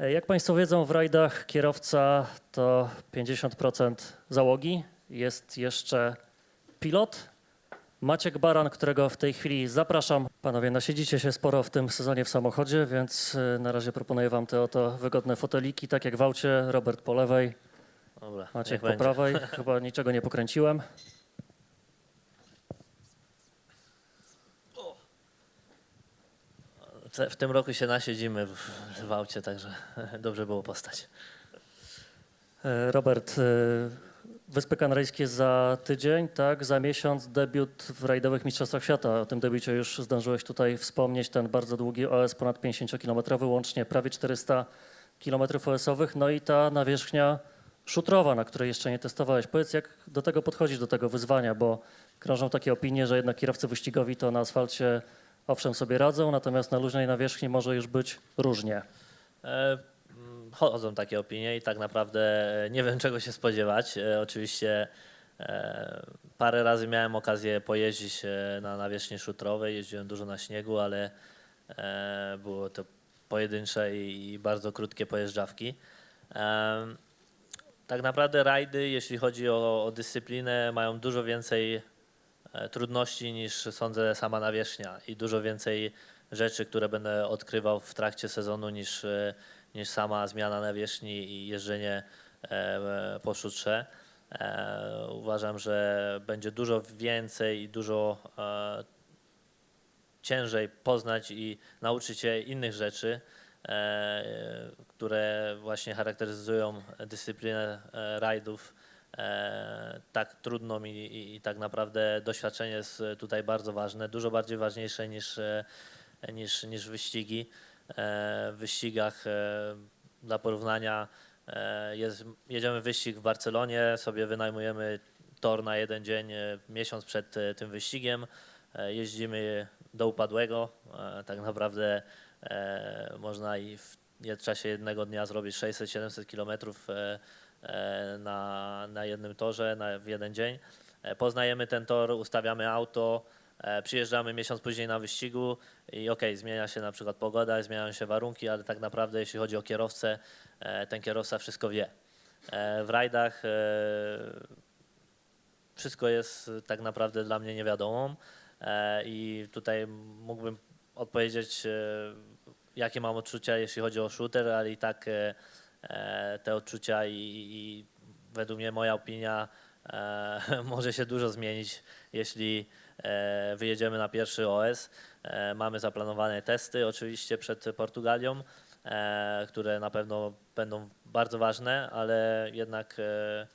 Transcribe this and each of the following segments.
E, Jak Państwo wiedzą, w rajdach kierowca to 50% załogi. Jest jeszcze pilot. Maciek Baran, którego w tej chwili zapraszam. Panowie, nasiedzicie się sporo w tym sezonie w samochodzie, więc e, na razie proponuję Wam te oto wygodne foteliki, tak jak w aucie. Robert po lewej, Dobra, Maciek po będzie. prawej. Chyba niczego nie pokręciłem. W tym roku się nasiedzimy w, w aucie, także dobrze było postać. E, Robert, e, Wyspy Kanaryjskie za tydzień, tak? Za miesiąc debiut w rajdowych Mistrzostwach Świata. O tym debiucie już zdążyłeś tutaj wspomnieć. Ten bardzo długi OS, ponad 50-kilometrowy, łącznie prawie 400 kilometrów OS-owych. No i ta nawierzchnia szutrowa, na której jeszcze nie testowałeś. Powiedz, jak do tego podchodzisz, do tego wyzwania, bo krążą takie opinie, że jednak kierowcy wyścigowi to na asfalcie owszem sobie radzą, natomiast na luźnej nawierzchni może już być różnie. E, mm, Chodzą takie opinie i tak naprawdę nie wiem czego się spodziewać. E, Oczywiście e, parę razy miałem okazję pojeździć e, na nawierzchni szutrowej, jeździłem dużo na śniegu, ale e, było to pojedyncze i bardzo krótkie pojeżdżawki. Tak naprawdę rajdy, jeśli chodzi o, o dyscyplinę, mają dużo więcej e, trudności niż sądzę sama nawierzchnia i dużo więcej rzeczy, które będę odkrywał w trakcie sezonu niż, e, niż sama zmiana nawierzchni i jeżdżenie e, po szutrze. E, Uważam, że będzie dużo więcej i dużo e, ciężej poznać i nauczyć się innych rzeczy, e, które właśnie charakteryzują dyscyplinę e, rajdów e, tak trudną i, i, i tak naprawdę doświadczenie jest tutaj bardzo ważne, dużo bardziej ważniejsze niż, e, niż, niż wyścigi. E, W wyścigach e, dla porównania e, jest, jedziemy wyścig w Barcelonie, sobie wynajmujemy tor na jeden dzień e, miesiąc przed e, tym wyścigiem, E, jeździmy do upadłego, e, tak naprawdę e, można i w czasie jednego dnia zrobić 600-700 kilometrów e, e, na, na jednym torze na, w jeden dzień. E, Poznajemy ten tor, ustawiamy auto, e, przyjeżdżamy miesiąc później na wyścigu i okej, zmienia się na przykład pogoda, zmieniają się warunki, ale tak naprawdę jeśli chodzi o kierowcę, e, ten kierowca wszystko wie. E, W rajdach e, wszystko jest tak naprawdę dla mnie niewiadomą e, i tutaj mógłbym odpowiedzieć, e, jakie mam odczucia, jeśli chodzi o shooter, ale i tak e, e, te odczucia i, i według mnie moja opinia e, może się dużo zmienić, jeśli e, wyjedziemy na pierwszy OS. E, Mamy zaplanowane testy oczywiście przed Portugalią, e, które na pewno będą bardzo ważne, ale jednak e,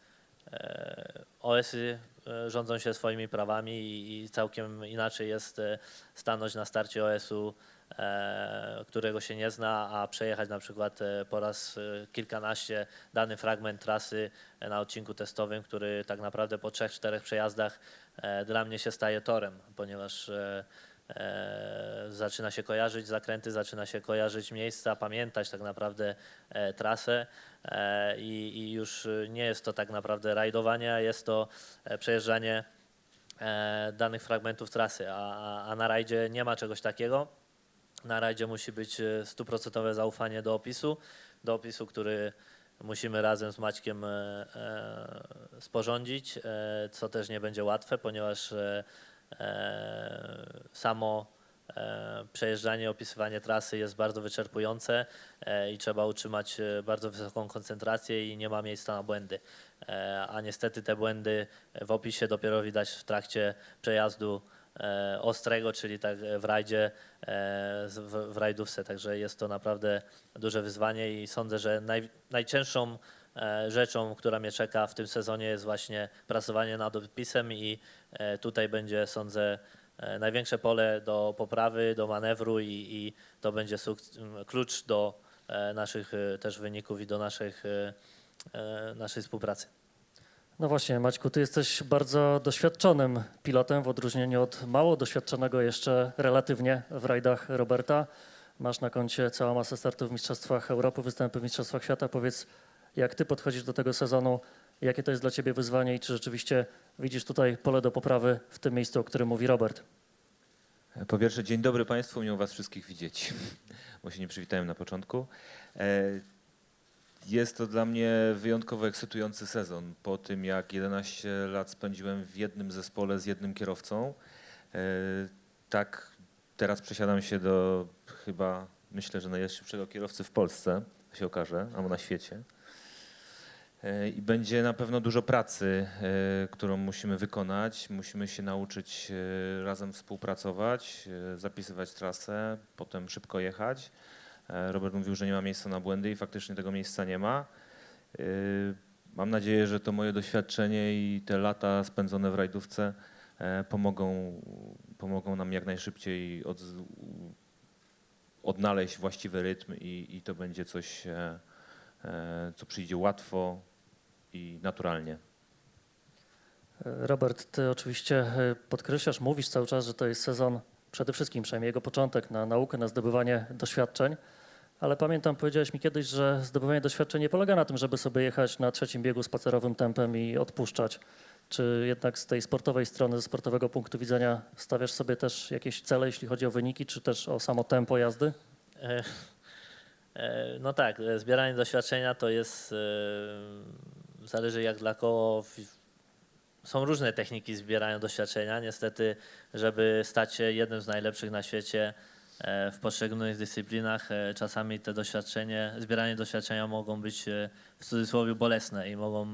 e, OS-y e, rządzą się swoimi prawami i, całkiem inaczej jest e, stanąć na starcie OS-u, e, którego się nie zna, a przejechać na przykład e, po raz e, kilkanaście dany fragment trasy e, na odcinku testowym, który tak naprawdę po trzech, czterech przejazdach e, dla mnie się staje torem, ponieważ e, e, zaczyna się kojarzyć zakręty, zaczyna się kojarzyć miejsca, pamiętać tak naprawdę e, trasę e, i, już e, nie jest to tak naprawdę rajdowanie, jest to e, przejeżdżanie e, danych fragmentów trasy, a na rajdzie nie ma czegoś takiego. Na rajdzie musi być e, stuprocentowe zaufanie do opisu, do opisu, który musimy razem z Maćkiem e, e, sporządzić, co też nie będzie łatwe, ponieważ samo przejeżdżanie, opisywanie trasy jest bardzo wyczerpujące i trzeba utrzymać bardzo wysoką koncentrację i nie ma miejsca na błędy. A niestety te błędy w opisie dopiero widać w trakcie przejazdu ostrego, czyli tak w rajdzie, e, w, w rajdówce. Także jest to naprawdę duże wyzwanie i sądzę, że naj, najcięższą e, rzeczą, która mnie czeka w tym sezonie jest właśnie pracowanie nad opisem i e, tutaj będzie, sądzę, e, największe pole do poprawy, do manewru i, i to będzie klucz do e, naszych e, też wyników i do naszych, e, e, naszej współpracy. No właśnie, Maćku, ty jesteś bardzo doświadczonym pilotem w odróżnieniu od mało doświadczonego jeszcze relatywnie w rajdach Roberta. Masz na koncie całą masę startów w Mistrzostwach Europy, występy w Mistrzostwach Świata. Powiedz, jak ty podchodzisz do tego sezonu, jakie to jest dla ciebie wyzwanie i czy rzeczywiście widzisz tutaj pole do poprawy w tym miejscu, o którym mówi Robert? Po pierwsze, dzień dobry Państwu, miło Was wszystkich widzieć, bo się nie przywitałem na początku. Jest to dla mnie wyjątkowo ekscytujący sezon. Po tym, jak 11 lat spędziłem w jednym zespole z jednym kierowcą, e, tak teraz przesiadam się do chyba, myślę, że najlepszego kierowcy w Polsce, się okaże, albo na świecie. E, I będzie na pewno dużo pracy, e, którą musimy wykonać. Musimy się nauczyć razem współpracować, zapisywać trasę, potem szybko jechać. E, Robert mówił, że nie ma miejsca na błędy i faktycznie tego miejsca nie ma. E, Mam nadzieję, że to moje doświadczenie i te lata spędzone w rajdówce e, pomogą, pomogą nam jak najszybciej od, odnaleźć właściwy rytm i, i to będzie coś, co przyjdzie łatwo i naturalnie. Robert, ty oczywiście podkreślasz, mówisz cały czas, że to jest sezon przede wszystkim, przynajmniej jego początek, na naukę, na zdobywanie doświadczeń. Ale pamiętam, powiedziałeś mi kiedyś, że zdobywanie doświadczeń nie polega na tym, żeby sobie jechać na trzecim biegu spacerowym tempem i odpuszczać. Czy jednak z tej sportowej strony, ze sportowego punktu widzenia stawiasz sobie też jakieś cele, jeśli chodzi o wyniki, czy też o samo tempo jazdy? E, No tak, e, zbieranie doświadczenia to jest, e, zależy jak dla kogo. Są różne techniki zbierania doświadczenia. Niestety, żeby stać się jednym z najlepszych na świecie e, w poszczególnych dyscyplinach, e, czasami te doświadczenie, zbieranie doświadczenia mogą być e, w cudzysłowie bolesne i mogą,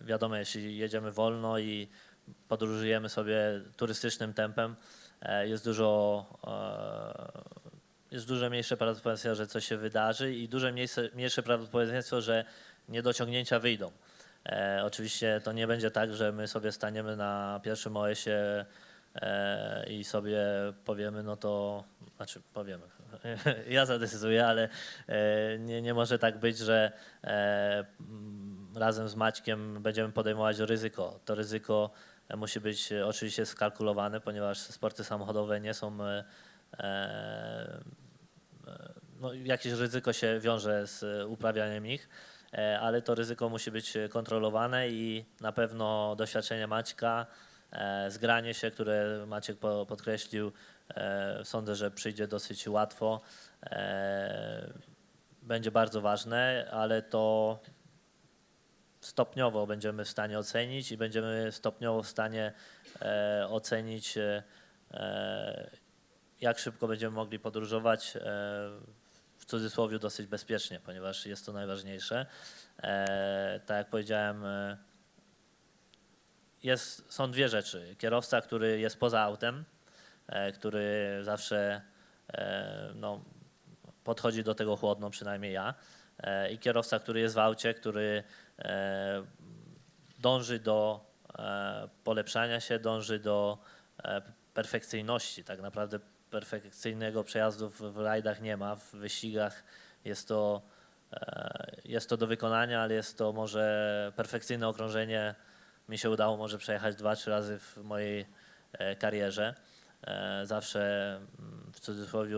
wiadomo, jeśli jedziemy wolno i podróżujemy sobie turystycznym tempem, jest dużo jest dużo mniejsze prawdopodobieństwo, że coś się wydarzy i dużo mniejsze, mniejsze prawdopodobieństwo, że niedociągnięcia wyjdą. E, oczywiście to nie będzie tak, że my sobie staniemy na pierwszym OS-ie e, i sobie powiemy, no to, znaczy powiemy, ja zadecyduję, ale e, nie, nie może tak być, że e, razem z Maćkiem będziemy podejmować ryzyko. To ryzyko e, musi być e, oczywiście skalkulowane, ponieważ sporty samochodowe nie są e, e, no, jakieś ryzyko się wiąże z e, uprawianiem ich, e, ale to ryzyko musi być e, kontrolowane i na pewno doświadczenie Maćka, e, zgranie się, które Maciek po- podkreślił, e, sądzę, że przyjdzie dosyć łatwo. E, Będzie bardzo ważne, ale to stopniowo będziemy w stanie ocenić i będziemy stopniowo w stanie e, ocenić, e, e, jak szybko będziemy mogli podróżować, e, w cudzysłowie dosyć bezpiecznie, ponieważ jest to najważniejsze. E, tak jak powiedziałem, e, jest, są dwie rzeczy. Kierowca, który jest poza autem, e, który zawsze e, no, podchodzi do tego chłodno, przynajmniej ja, e, i kierowca, który jest w aucie, który e, dąży do e, polepszania się, dąży do e, perfekcyjności. Tak naprawdę perfekcyjnego przejazdu w, rajdach nie ma, w wyścigach jest to, e, jest to do wykonania, ale jest to może perfekcyjne okrążenie. Mi się udało może przejechać dwa, trzy razy w mojej e, karierze. E, Zawsze mm, w cudzysłowie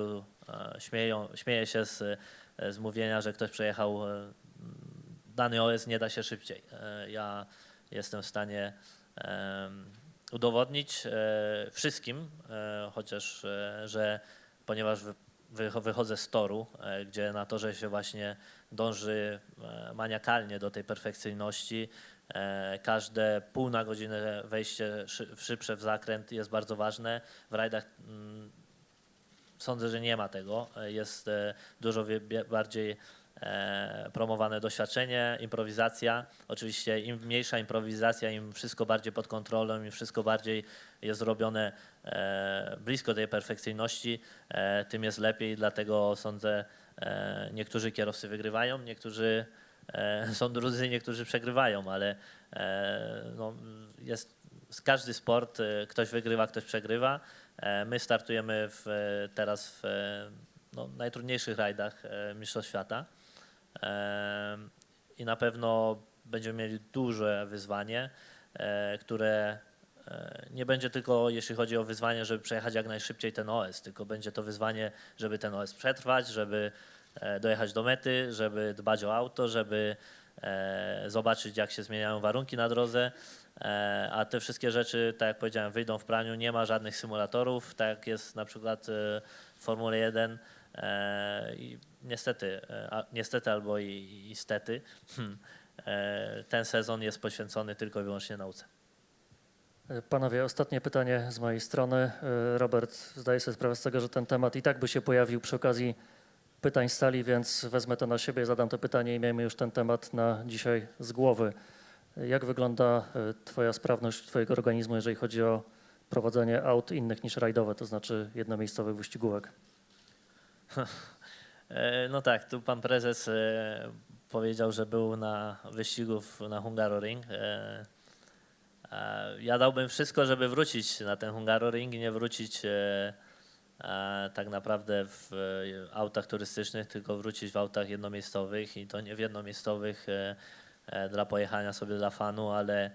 śmieją, śmieję się z, z mówienia, że ktoś przejechał dany OS nie da się szybciej. Ja jestem w stanie udowodnić e, wszystkim, e, chociaż, e, że ponieważ wy- wycho- wychodzę z toru, gdzie na torze się właśnie dąży maniakalnie do tej perfekcyjności, każde pół na godzinę wejście szybsze w zakręt jest bardzo ważne. W rajdach mm, sądzę, że nie ma tego. Jest dużo bardziej promowane doświadczenie, improwizacja. Oczywiście im mniejsza improwizacja, im wszystko bardziej pod kontrolą, im wszystko bardziej jest zrobione e, blisko tej perfekcyjności, e, tym jest lepiej. Dlatego sądzę, e, niektórzy kierowcy wygrywają, niektórzy e, są drudzy, niektórzy przegrywają, ale e, no, jest każdy sport, e, ktoś wygrywa, ktoś przegrywa. E, My startujemy w, e, teraz w e, no, najtrudniejszych rajdach e, Mistrzostw Świata E, i na pewno będziemy mieli duże wyzwanie, e, które e, nie będzie tylko jeśli chodzi o wyzwanie, żeby przejechać jak najszybciej ten OS, tylko będzie to wyzwanie, żeby ten OS przetrwać, żeby e, dojechać do mety, żeby dbać o auto, żeby zobaczyć, jak się zmieniają warunki na drodze. A te wszystkie rzeczy, tak jak powiedziałem, wyjdą w praniu. Nie ma żadnych symulatorów, tak jak jest na przykład w Formule 1. E, I niestety, e, a, niestety albo i, i stety, hmm, e, ten sezon jest poświęcony tylko i wyłącznie nauce. Panowie, ostatnie pytanie z mojej strony. Robert, zdaję sobie sprawę z tego, że ten temat i tak by się pojawił przy okazji pytań z sali, więc wezmę to na siebie, zadam to pytanie i miejmy już ten temat na dzisiaj z głowy. Jak wygląda Twoja sprawność Twojego organizmu, jeżeli chodzi o prowadzenie aut innych niż rajdowe, to znaczy jednomiejscowych wyścigówek? E, No tak, tu pan prezes e, powiedział, że był na wyścigu na Hungaroring. E, Ja dałbym wszystko, żeby wrócić na ten Hungaroring i nie wrócić tak naprawdę w autach turystycznych, tylko wrócić w autach jednomiejscowych i to nie w jednomiejscowych dla pojechania sobie dla fanu, ale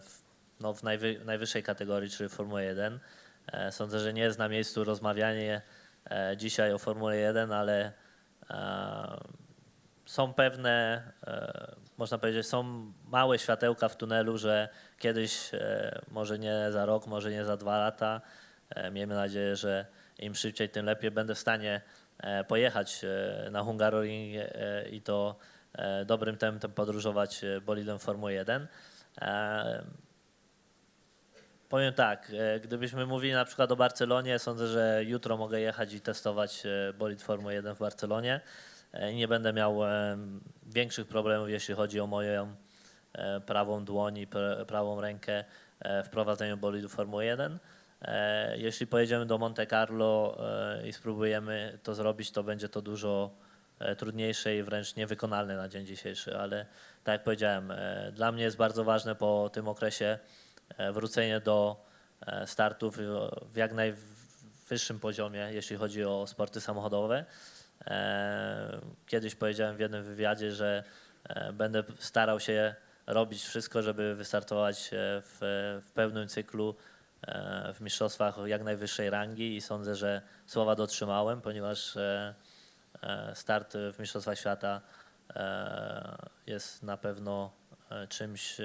w, no, w najwy, najwyższej kategorii, czyli Formuła 1. E, Sądzę, że nie jest na miejscu rozmawianie dzisiaj o Formule 1, ale e, są pewne, e, można powiedzieć, są małe światełka w tunelu, że kiedyś, e, może nie za rok, może nie za dwa lata, e, miejmy nadzieję, że im szybciej, tym lepiej będę w stanie e, pojechać e, na Hungaroring e, i to e, dobrym tempem podróżować e, bolidem Formuły 1. Powiem tak, e, gdybyśmy mówili na przykład o Barcelonie, sądzę, że jutro mogę jechać i testować e, bolid Formuły 1 w Barcelonie e, nie będę miał większych problemów, jeśli chodzi o moją prawą dłoń i pr- prawą rękę w prowadzeniu bolidu Formuły 1. E, Jeśli pojedziemy do Monte Carlo i spróbujemy to zrobić, to będzie to dużo trudniejsze i wręcz niewykonalne na dzień dzisiejszy, ale tak jak powiedziałem, dla mnie jest bardzo ważne po tym okresie wrócenie do e, startów w- jak najwyższym poziomie, jeśli chodzi o sporty samochodowe. E, Kiedyś powiedziałem w jednym wywiadzie, że e, będę starał się robić wszystko, żeby wystartować e, w, w pełnym cyklu e, w mistrzostwach jak najwyższej rangi i sądzę, że słowa dotrzymałem, ponieważ e, e, start w Mistrzostwach Świata e, jest na pewno e, czymś, e,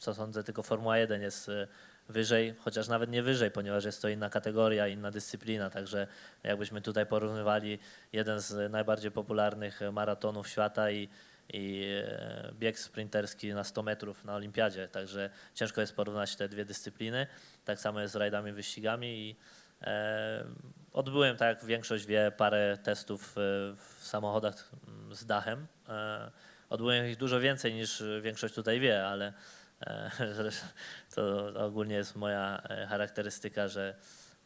co sądzę, tylko Formuła 1 jest e, wyżej, chociaż nawet nie wyżej, ponieważ jest to inna kategoria, inna dyscyplina, także jakbyśmy tutaj porównywali jeden z najbardziej popularnych maratonów świata i, i e, bieg sprinterski na 100 metrów na olimpiadzie, także ciężko jest porównać te dwie dyscypliny, tak samo jest z rajdami, wyścigami i e, odbyłem, tak jak większość wie, parę testów w samochodach mm, z dachem. E, odbyłem ich dużo więcej niż większość tutaj wie, ale zresztą to ogólnie jest moja e, charakterystyka, że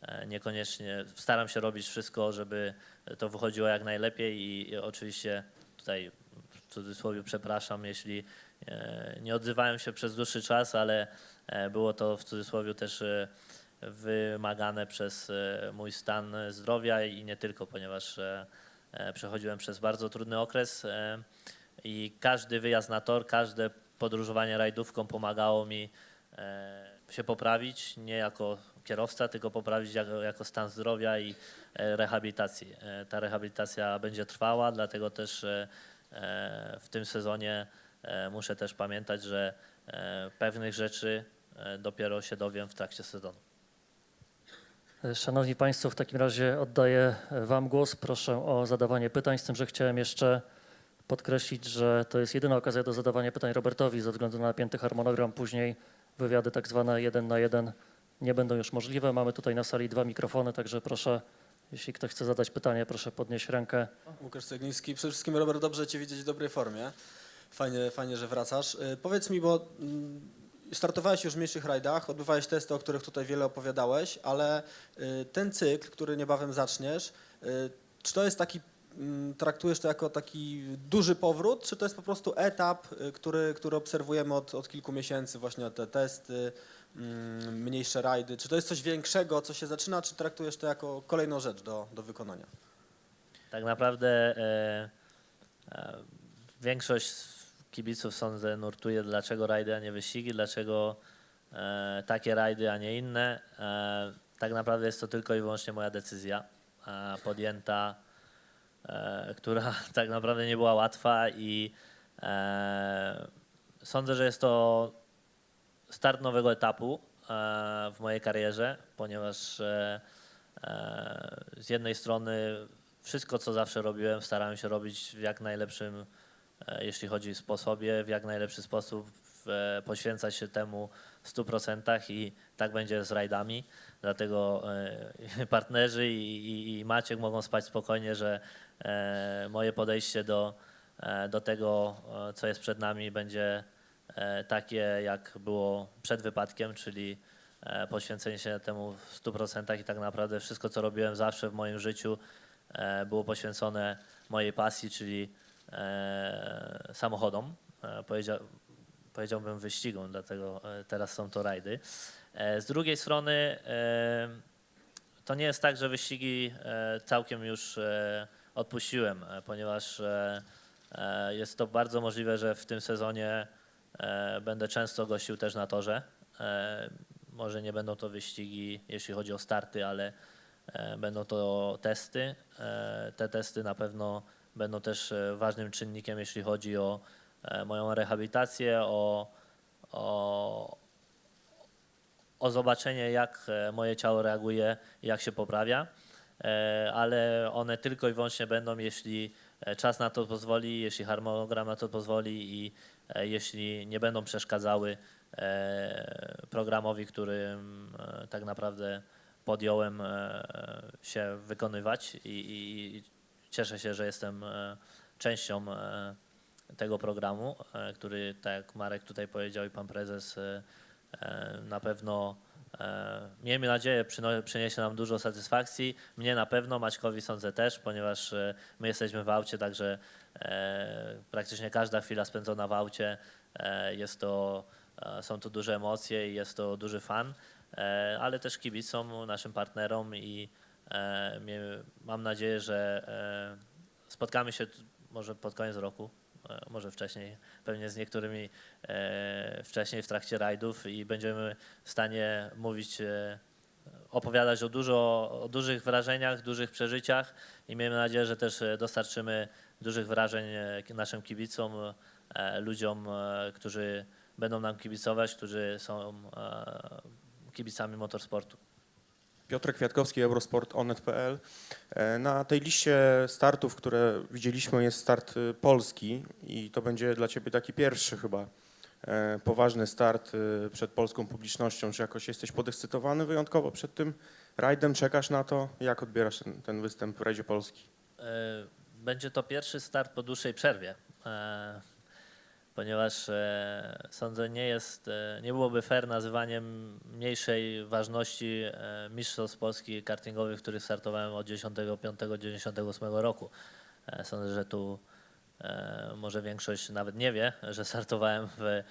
e, niekoniecznie staram się robić wszystko, żeby to wychodziło jak najlepiej i, oczywiście tutaj w cudzysłowie przepraszam, jeśli e, nie odzywałem się przez dłuższy czas, ale było to w cudzysłowie też wymagane przez mój stan zdrowia i nie tylko, ponieważ przechodziłem przez bardzo trudny okres i każdy wyjazd na tor, każde podróżowanie rajdówką pomagało mi e, się poprawić, nie jako kierowca, tylko poprawić jako, jako stan zdrowia i e, rehabilitacji. E, Ta rehabilitacja będzie trwała, dlatego też w tym sezonie muszę też pamiętać, że pewnych rzeczy dopiero się dowiem w trakcie sezonu. Szanowni Państwo, w takim razie oddaję Wam głos. Proszę o zadawanie pytań, z tym, że chciałem jeszcze podkreślić, że to jest jedyna okazja do zadawania pytań Robertowi ze względu na napięty harmonogram. Później wywiady tak zwane jeden na jeden nie będą już możliwe. Mamy tutaj na sali dwa mikrofony, także proszę, jeśli ktoś chce zadać pytanie, proszę podnieść rękę. Łukasz Cegliński. Przede wszystkim, Robert, dobrze Cię widzieć w dobrej formie. Fajnie, fajnie że wracasz. Y, Powiedz mi, bo mm, startowałeś już w mniejszych rajdach, odbywałeś testy, o których tutaj wiele opowiadałeś, ale y, ten cykl, który niebawem zaczniesz, y, czy to jest taki, traktujesz to jako taki duży powrót, czy to jest po prostu etap, y, który, który obserwujemy od, od kilku miesięcy, właśnie te testy, mm, mniejsze rajdy? Czy to jest coś większego, co się zaczyna, czy traktujesz to jako kolejną rzecz do, do wykonania? Tak naprawdę e, e, większość kibiców sądzę nurtuje, dlaczego rajdy, a nie wyścigi, dlaczego e, takie rajdy, a nie inne. E, tak naprawdę jest to tylko i wyłącznie moja decyzja e, podjęta, która tak naprawdę nie była łatwa i E, Sądzę, że jest to start nowego etapu e, w mojej karierze, ponieważ e, e, z jednej strony wszystko, co zawsze robiłem, starałem się robić w jak najlepszym, e, jeśli chodzi o sposobie, w jak najlepszy sposób, poświęcać się temu w 100% i tak będzie z rajdami. Dlatego e, partnerzy i, Maciek mogą spać spokojnie, że e, moje podejście do, e, do tego, co jest przed nami, będzie takie, jak było przed wypadkiem, czyli poświęcenie się temu w 100% i tak naprawdę wszystko, co robiłem zawsze w moim życiu, było poświęcone mojej pasji, czyli samochodom. Powiedziałbym wyścigom, dlatego e, teraz są to rajdy. E, Z drugiej strony e, to nie jest tak, że wyścigi całkiem już odpuściłem, ponieważ jest to bardzo możliwe, że w tym sezonie będę często gościł też na torze. Może nie będą to wyścigi, jeśli chodzi o starty, ale będą to testy. Te testy na pewno będą też ważnym czynnikiem, jeśli chodzi o moją rehabilitację, o, o, o zobaczenie, jak e, moje ciało reaguje jak się poprawia, E, ale one tylko i wyłącznie będą, jeśli e, czas na to pozwoli, jeśli harmonogram na to pozwoli i e, jeśli nie będą przeszkadzały e, programowi, którym e, tak naprawdę podjąłem e, się wykonywać i, i, cieszę się, że jestem e, częścią e, tego programu, e, który, tak jak Marek tutaj powiedział i pan prezes, e, e, na pewno miejmy nadzieję przyniesie nam dużo satysfakcji. Mnie na pewno, Maćkowi sądzę też, ponieważ my jesteśmy w aucie, także praktycznie każda chwila spędzona w aucie jest to, są to duże emocje i jest to duży fan, ale też kibicom, naszym partnerom i mam nadzieję, że spotkamy się może pod koniec roku, może wcześniej, pewnie z niektórymi e, wcześniej w trakcie rajdów i będziemy w stanie mówić, e, opowiadać o, dużo, o dużych wrażeniach, dużych przeżyciach i miejmy nadzieję, że też e, dostarczymy dużych wrażeń e, naszym kibicom, e, ludziom, e, którzy będą nam kibicować, którzy są e, kibicami motorsportu. Piotr Kwiatkowski, Eurosport Onet.pl. E, Na tej liście startów, które widzieliśmy, jest start y, polski i to będzie dla Ciebie taki pierwszy chyba e, poważny start y, przed polską publicznością. Czy jakoś jesteś podekscytowany wyjątkowo przed tym rajdem? Czekasz na to? Jak odbierasz ten, ten występ w rajdzie Polski? E, Będzie to pierwszy start po dłuższej przerwie, ponieważ e, sądzę, nie jest, e, nie byłoby fair nazywaniem mniejszej ważności e, Mistrzostw Polski kartingowych, w których startowałem od 95-98 roku. E, Sądzę, że tu e, może większość nawet nie wie, że startowałem w, e,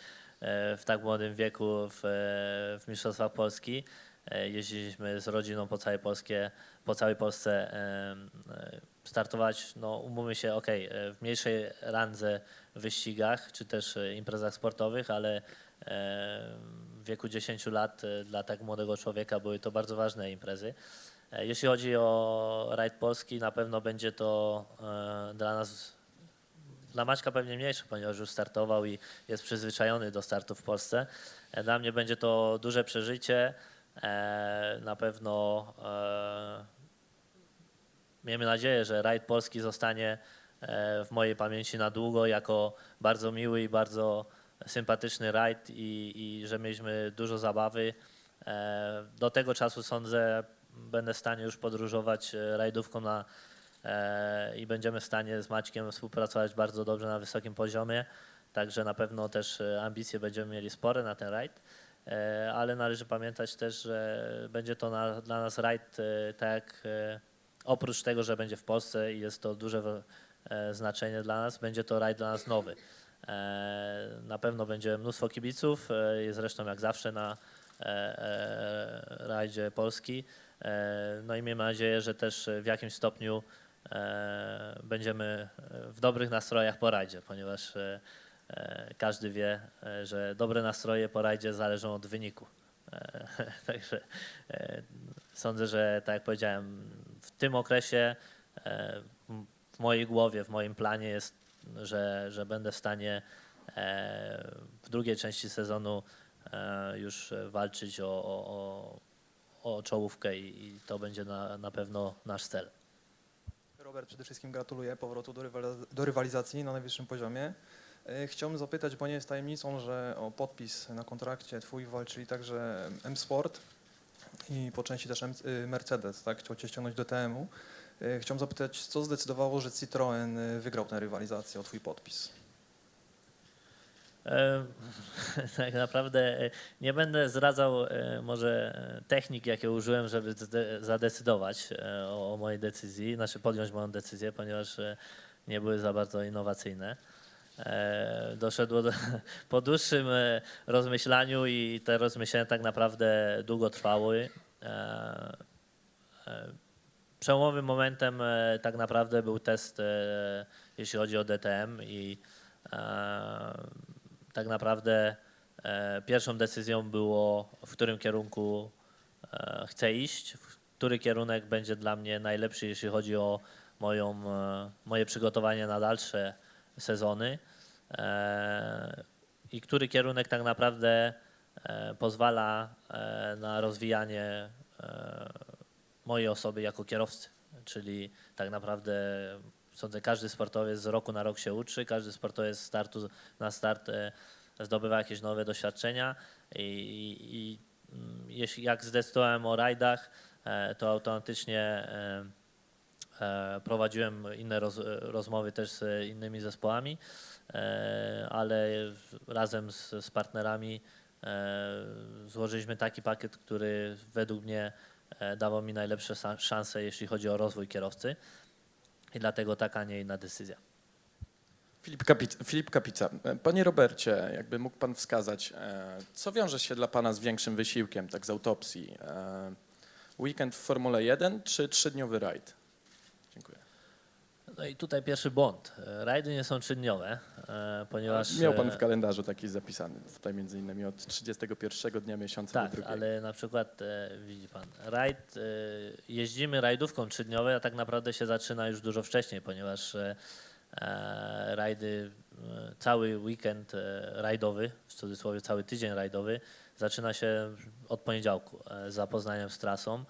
w tak młodym wieku w, e, w Mistrzostwach Polski. E, Jeździliśmy z rodziną po całej, Polskie, po całej Polsce em, e, startować, no umówmy się, ok, w mniejszej randze wyścigach czy też e, imprezach sportowych, ale e, w wieku 10 lat e, dla tak młodego człowieka były to bardzo ważne imprezy. Jeśli chodzi o rajd polski, na pewno będzie to dla nas dla Maćka pewnie mniejszy, ponieważ już startował i jest przyzwyczajony do startu w Polsce. Dla mnie będzie to duże przeżycie. Na pewno miejmy nadzieję, że rajd polski zostanie w mojej pamięci na długo jako bardzo miły i bardzo sympatyczny rajd i, i że mieliśmy dużo zabawy. E, Do tego czasu sądzę, będę w stanie już podróżować e, rajdówką na, e, i będziemy w stanie z Maćkiem współpracować bardzo dobrze na wysokim poziomie. Także na pewno też ambicje będziemy mieli spore na ten rajd. Ale należy pamiętać też, że będzie to na, dla nas rajd tak oprócz tego, że będzie w Polsce i jest to duże znaczenie dla nas, będzie to rajd dla nas nowy. E, Na pewno będzie mnóstwo kibiców, e, zresztą jak zawsze na e, e, rajdzie Polski. E, No i miejmy nadzieję, że też w jakimś stopniu e, będziemy w dobrych nastrojach po rajdzie, ponieważ e, e, każdy wie, e, że dobre nastroje po rajdzie zależą od wyniku. E, Także e, sądzę, że tak jak powiedziałem, w tym okresie e, w mojej głowie, w moim planie jest że, że będę w stanie e, w drugiej części sezonu e, już walczyć o, o, o, czołówkę i, i to będzie na, na pewno nasz cel. Robert, przede wszystkim gratuluję powrotu do, do rywalizacji na najwyższym poziomie. E, Chciałbym zapytać, bo nie jest tajemnicą, że o podpis na kontrakcie twój walczyli także M-Sport i po części też y, Mercedes, tak? Chciał cię ściągnąć do TM-u. E, Chciałbym zapytać, co zdecydowało, że Citroen y, wygrał tę rywalizację o twój podpis? E, Tak naprawdę e, nie będę zdradzał e, może e, technik, jakie użyłem, żeby zadecydować e, o, o mojej decyzji, znaczy podjąć moją decyzję, ponieważ e, nie były za bardzo innowacyjne. E, Doszedło do, po dłuższym e, rozmyślaniu i te rozmyślenia tak naprawdę długo trwały. Przełomowym momentem e, tak naprawdę był test, e, jeśli chodzi o DTM i e, tak naprawdę pierwszą decyzją było, w którym kierunku chcę iść, który kierunek będzie dla mnie najlepszy, jeśli chodzi o moją, moje przygotowanie na dalsze sezony i który kierunek tak naprawdę pozwala na rozwijanie mojej osoby jako kierowcy, czyli tak naprawdę sądzę, każdy sportowiec z roku na rok się uczy, każdy sportowiec z startu na start e, zdobywa jakieś nowe doświadczenia. I, i, i mm, jak zdecydowałem o rajdach, e, to automatycznie e, prowadziłem inne roz, rozmowy też z innymi zespołami, ale razem z, z partnerami złożyliśmy taki pakiet, który według mnie dawał mi najlepsze szanse, jeśli chodzi o rozwój kierowcy i dlatego taka, a nie inna decyzja. Filip, Kapic, Filip Kapica. Panie Robercie, jakby mógł Pan wskazać, e, co wiąże się dla Pana z większym wysiłkiem, tak z autopsji? E, Weekend w Formule 1 czy trzydniowy rajd? No i tutaj pierwszy błąd. Rajdy nie są trzydniowe, e, ponieważ... Miał Pan e, w kalendarzu taki zapisany, tutaj między innymi od 31 dnia miesiąca Tak, do drugiego. ale na przykład e, widzi pan, rajd, jeździmy rajdówką trzydniową, a tak naprawdę się zaczyna już dużo wcześniej, ponieważ rajdy, cały weekend rajdowy, w cudzysłowie cały tydzień rajdowy, zaczyna się od poniedziałku z zapoznaniem z trasą,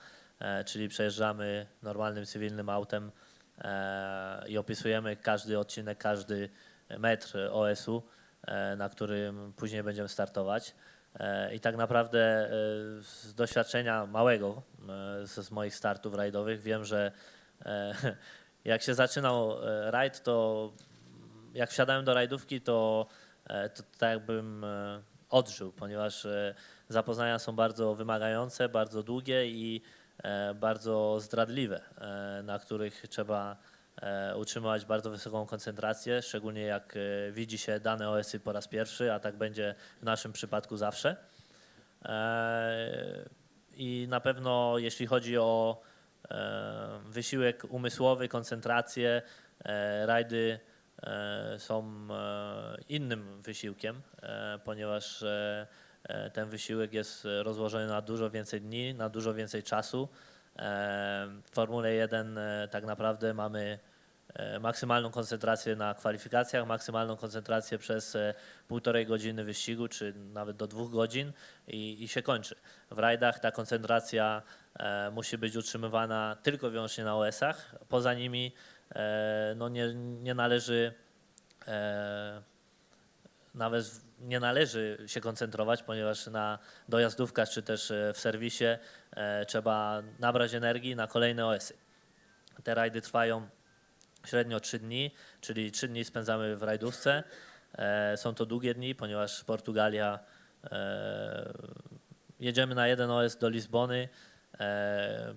czyli przejeżdżamy normalnym cywilnym autem i opisujemy każdy odcinek, każdy metr OS-u, e, na którym później będziemy startować. E, I tak naprawdę e, z doświadczenia małego, e, z, moich startów rajdowych, wiem, że e, jak się zaczynał e, rajd, to jak wsiadałem do rajdówki, to, e, to tak jakbym e, odżył, ponieważ e, zapoznania są bardzo wymagające, bardzo długie i e, bardzo zdradliwe, e, na których trzeba e, utrzymywać bardzo wysoką koncentrację, szczególnie jak e, widzi się dane OS-y po raz pierwszy, a tak będzie w naszym przypadku zawsze. E, I na pewno jeśli chodzi o e, wysiłek umysłowy, koncentrację, e, rajdy e, są e, innym wysiłkiem, e, ponieważ e, e, ten wysiłek jest rozłożony na dużo więcej dni, na dużo więcej czasu. E, W Formule 1 e, tak naprawdę mamy e, maksymalną koncentrację na kwalifikacjach, maksymalną koncentrację przez e, półtorej godziny wyścigu, czy nawet do dwóch godzin i, i się kończy. W rajdach ta koncentracja e, musi być utrzymywana tylko i wyłącznie na OS-ach. Poza nimi e, no nie, nie należy e, nawet nie należy się koncentrować, ponieważ na dojazdówkach czy też e, w serwisie e, trzeba nabrać energii na kolejne OS-y. Te rajdy trwają średnio 3 dni, czyli 3 dni spędzamy w rajdówce. E, Są to długie dni, ponieważ Portugalia jedziemy na jeden OS do Lizbony,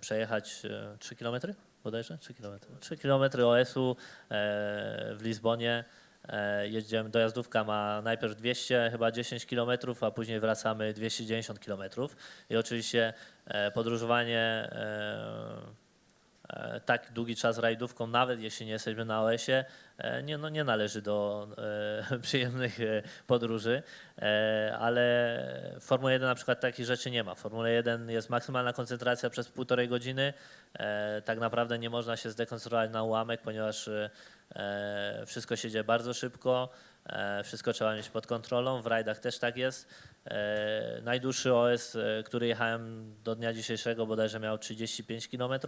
przejechać e, 3 km bodajże? 3 km. 3 km OS-u w Lizbonie. E, Jedziemy, dojazdówka ma najpierw 200, chyba 10 km, a później wracamy 290 km. I oczywiście e, podróżowanie e, tak długi czas rajdówką, nawet jeśli nie jesteśmy na OS-ie, nie, no, nie należy do e, przyjemnych podróży, e, ale w Formule 1 na przykład takich rzeczy nie ma. W Formule 1 jest maksymalna koncentracja przez półtorej godziny, e, tak naprawdę nie można się zdekoncentrować na ułamek, ponieważ wszystko się dzieje bardzo szybko, e, wszystko trzeba mieć pod kontrolą, w rajdach też tak jest. E, najdłuższy OS, e, który jechałem do dnia dzisiejszego bodajże miał 35 km e,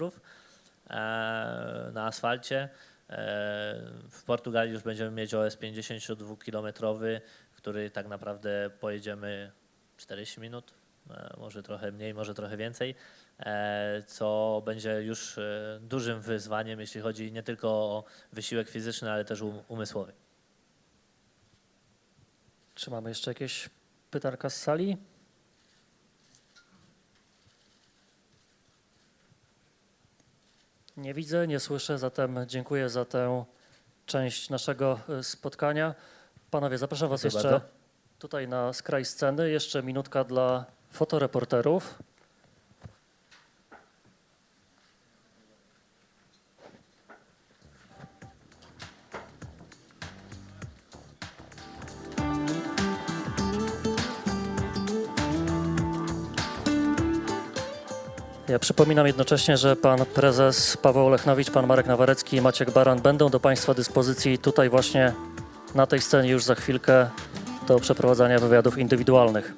na asfalcie. E, W Portugalii już będziemy mieć OS 52-kilometrowy, który tak naprawdę pojedziemy 40 minut, e, może trochę mniej, może trochę więcej, e, co będzie już e, dużym wyzwaniem, jeśli chodzi nie tylko o wysiłek fizyczny, ale też um- umysłowy. Czy mamy jeszcze jakieś pytanka z sali? Nie widzę, nie słyszę, zatem dziękuję za tę część naszego y, spotkania. Panowie, zapraszam Was Dziękuję jeszcze bardzo. tutaj na skraj sceny. Jeszcze minutka dla fotoreporterów. Ja przypominam jednocześnie, że pan prezes Paweł Olechnowicz, pan Marek Nawarecki i Maciek Baran będą do państwa dyspozycji tutaj właśnie na tej scenie już za chwilkę do przeprowadzania wywiadów indywidualnych.